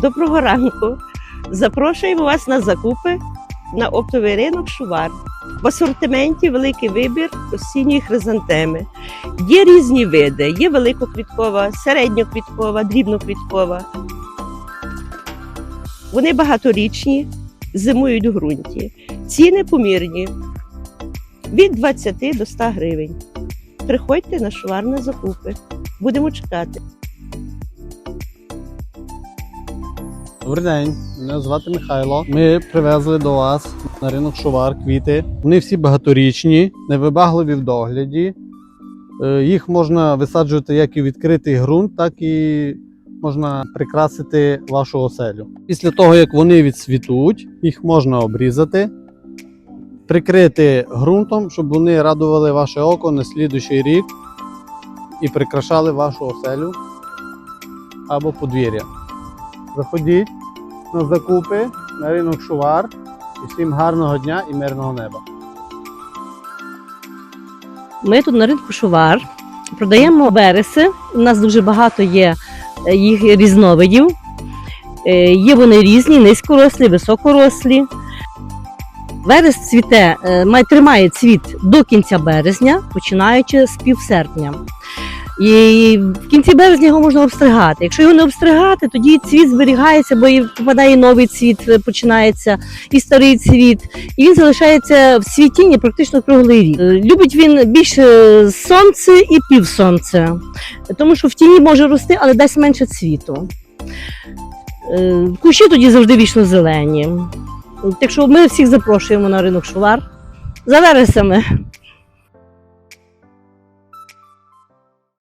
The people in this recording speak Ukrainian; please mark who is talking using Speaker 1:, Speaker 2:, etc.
Speaker 1: Доброго ранку. Запрошуємо вас на закупи на оптовий ринок Шувар. В асортименті великий вибір осінньої хризантеми. Є різні види: є великоквіткова, середньоквіткова, дрібноквіткова. Вони багаторічні, зимують у ґрунті. Ціни помірні від 20 до 100 гривень. Приходьте на шувар на закупи. Будемо чекати.
Speaker 2: Добрий день, мене звати Михайло. Ми привезли до вас на ринок шувар квіти. Вони всі багаторічні, невибагливі в догляді. Е, Їх можна висаджувати як і в відкритий ґрунт, так і можна прикрасити вашу оселю. Після того, як вони відцвітуть, їх можна обрізати, прикрити ґрунтом, щоб вони радували ваше око на слідуючий рік і прикрашали вашу оселю або подвір'я. Заходіть на закупи на ринок Шувар. І всім гарного дня і мирного неба.
Speaker 3: Ми тут на ринку Шувар продаємо вереси. У нас дуже багато є е, їх різновидів. Е, Є вони різні, низькорослі, високорослі. Верес цвіте, е, тримає цвіт до кінця березня, починаючи з півсерпня. І в кінці березня його можна обстригати. Якщо його не обстригати, тоді цвіт зберігається, бо і попадає новий цвіт, е, починається і старий цвіт, і він залишається в цвітінні практично круглий рік. Е, Любить він більше сонце і півсонце, тому що в тіні може рости, але дасть менше цвіту. Е, Кущі тоді завжди вічно зелені. Так що ми всіх запрошуємо на ринок шувар за вересами.